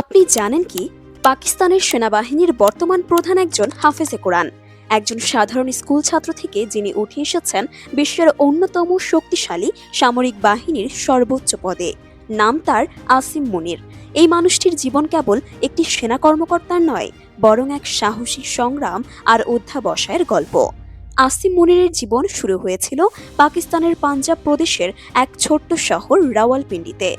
আপনি জানেন কি? পাকিস্তানের সেনাবাহিনীর বর্তমান প্রধান একজন হাফেজে কোরআন। একজন সাধারণ স্কুল ছাত্র থেকে যিনি উঠে এসেছেন বিশ্বের অন্যতম শক্তিশালী সামরিক বাহিনীর সর্বোচ্চ পদে। নাম তার আসিম মুনির। এই মানুষটির জীবন কেবল একটি সেনা কর্মকর্তার নয়, বরং এক সাহসী সংগ্রাম আর অধ্যাবসায়ের গল্প। আসিম মুনিরের জীবন শুরু হয়েছিল পাকিস্তানের পাঞ্জাব প্রদেশের এক ছোট্ট শহর রাওয়ালপিন্ডিতে।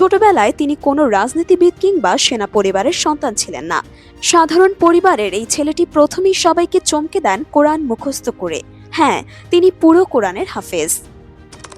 ছোটবেলায় তিনি কোনো রাজনীতিবিদ কিংবা সেনা পরিবারের সন্তান ছিলেন না। সাধারণ পরিবারের এই ছেলেটি প্রথমেই সবাইকে চমকে দেন কোরআন মুখস্থ করে। হ্যাঁ তিনি পুরো কোরআনের হাফেজ।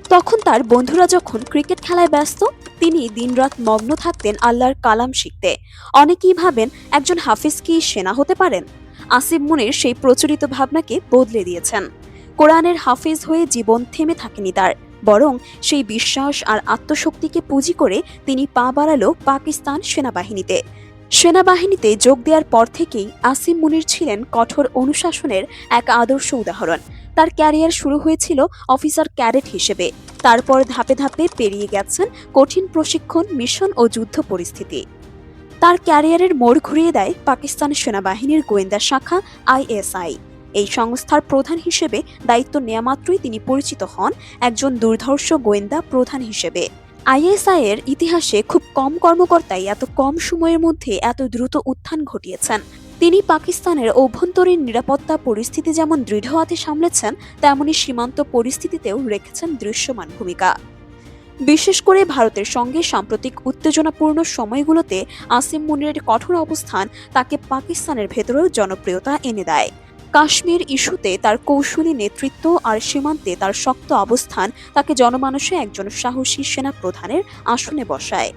তখন তার বন্ধুরা যখন ক্রিকেট খেলায় ব্যস্ত, তিনি দিনরাত মগ্ন থাকতেন আল্লাহর কালাম শিখতে। অনেকেই ভাবেন, একজন হাফিজ কি সেনা হতে পারেন? আসিফ মুনির সেই প্রচলিত ভাবনাকে বদলে দিয়েছেন। কোরআনের হাফিজ হয়ে জীবন থেমে থাকেনি তার। বরং সেই বিশ্বাস আর আত্মশক্তিকে পুঁজি করে তিনি পা বাড়ালো পাকিস্তান সেনাবাহিনীতে। সেনাবাহিনীতে যোগ দেওয়ার পর থেকেই আসিম মুনির ছিলেন কঠোর অনুশাসনের এক আদর্শ উদাহরণ। তার ক্যারিয়ার শুরু হয়েছিল অফিসার ক্যাডেট হিসেবে। তারপর ধাপে ধাপে পেরিয়ে গেছেন কঠিন প্রশিক্ষণ, মিশন ও যুদ্ধ পরিস্থিতি। তার ক্যারিয়ারের মোড় ঘুরিয়ে দেয় পাকিস্তান সেনাবাহিনীর গোয়েন্দা শাখা আইএসআই। এই সংস্থার প্রধান হিসেবে দায়িত্ব নেওয়া মাত্রই তিনি পরিচিত হন একজন দুর্ধর্ষ গোয়েন্দা প্রধান হিসেবে। আইএসআই এর ইতিহাসে খুব কম কর্মকর্তাই এত কম সময়ের মধ্যে এত দ্রুত উত্থান ঘটিয়েছেন। তিনি পাকিস্তানের অভ্যন্তরীণ নিরাপত্তা পরিস্থিতি যেমন দৃঢ় হাতে সামলেছেন, তেমনি সীমান্ত পরিস্থিতিতেও রেখেছেন দৃশ্যমান ভূমিকা। বিশেষ করে ভারতের সঙ্গে সাম্প্রতিক উত্তেজনাপূর্ণ সময়গুলোতে আসিম মুনিরের কঠোর অবস্থান তাকে পাকিস্তানের ভেতরেও জনপ্রিয়তা এনে দেয়। কাশ্মীর ইস্যুতে তার কৌশলী নেতৃত্ব আর সীমান্তে তার শক্ত অবস্থান তাকে জনমানসে একজন সাহসী সেনা প্রধানের আসনে বসায়।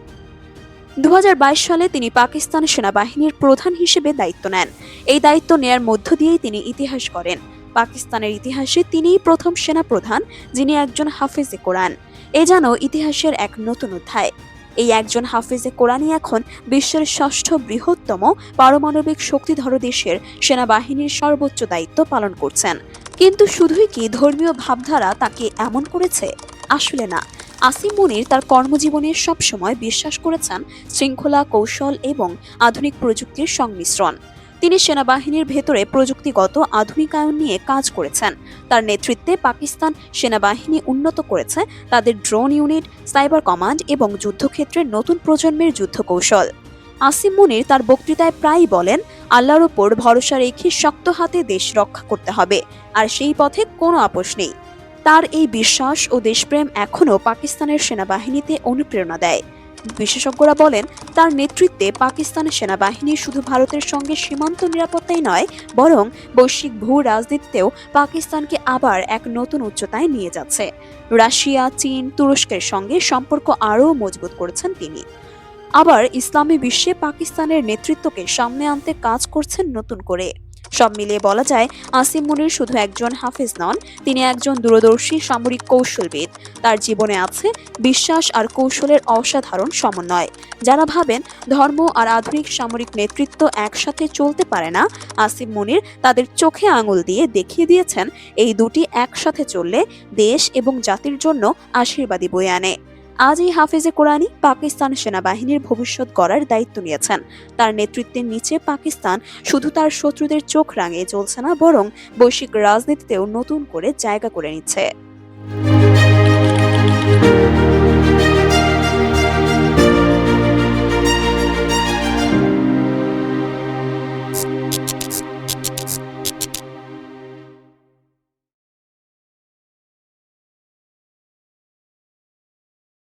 দু হাজার বাইশ সালে তিনি পাকিস্তান সেনাবাহিনীর প্রধান হিসেবে দায়িত্ব নেন। এই দায়িত্ব নেয়ার মধ্য দিয়েই তিনি ইতিহাস করেন পাকিস্তানের ইতিহাসে তিনিই প্রথম সেনা প্রধান যিনি একজন হাফেজে কোরআন। এ যেন ইতিহাসের এক নতুন অধ্যায়। এই একজন হাফিজে কোরআনই এখন বিশ্বের ষষ্ঠ বৃহত্তম পারমাণবিক শক্তিধর দেশের সেনাবাহিনীর সর্বোচ্চ দায়িত্ব পালন করছেন। কিন্তু শুধুই কি ধর্মীয় ভাবধারা তাকে এমন করেছে? আসলে না। আসিম মনির তার কর্মজীবনে সবসময় বিশ্বাস করেছেন শৃঙ্খলা কৌশল এবং আধুনিক প্রযুক্তির সংমিশ্রণ। তিনি সেনাবাহিনীর ভেতরে প্রযুক্তিগত আধুনিকায়ন নিয়ে কাজ করেছেন। তার নেতৃত্বে পাকিস্তান সেনাবাহিনী উন্নত করেছে। তাদের ড্রোন ইউনিট, সাইবার কমান্ড এবং যুদ্ধক্ষেত্রের নতুন প্রজন্মের যুদ্ধ কৌশল আসিম মুনির তার বক্তৃতায় প্রায়ই বলেন, আল্লাহর ওপর ভরসা রেখে শক্ত হাতে দেশ রক্ষা করতে হবে, আর সেই পথে কোনো আপোষ নেই। তার এই বিশ্বাস ও দেশপ্রেম এখনও পাকিস্তানের সেনাবাহিনীতে অনুপ্রেরণা দেয়। বিশেষজ্ঞরা বলেন, তার নেতৃত্বে পাকিস্তানের সেনাবাহিনী শুধু ভারতের সঙ্গে সীমান্ত নিরাপত্তাই নয়, বরং বৈশ্বিক ভূ রাজনীতিতেও পাকিস্তানকে আবার এক নতুন উচ্চতায় নিয়ে যাচ্ছে। রাশিয়া, চীন, তুরস্কের সঙ্গে সম্পর্ক আরও মজবুত করেছেন তিনি। আবার ইসলামী বিশ্বে পাকিস্তানের নেতৃত্বকে সামনে আনতে কাজ করছেন নতুন করে। সব মিলিয়ে বলা যায় আসিম মুনির শুধু একজন হাফেজ নন, তিনি একজন দূরদর্শী সামরিক কৌশলবিদ। তার জীবনে আছে বিশ্বাস আর কৌশলের অসাধারণ সমন্বয়। যারা ভাবেন ধর্ম আর আধুনিক সামরিক নেতৃত্ব একসাথে চলতে পারে না, আসিম মুনির তাদের চোখে আঙুল দিয়ে দেখিয়ে দিয়েছেন, এই দুটি একসাথে চললে দেশ এবং জাতির জন্য আশীর্বাদী বয়ে আনে। আজ এই হাফেজে কোরআনই পাকিস্তান সেনাবাহিনীর ভবিষ্যৎ গড়ার দায়িত্ব নিয়েছেন। তার নেতৃত্বের নিচে পাকিস্তান শুধু তার শত্রুদের চোখ রাঙিয়ে চলছে না, বরং বৈশ্বিক রাজনীতিতেও নতুন করে জায়গা করে নিচ্ছে।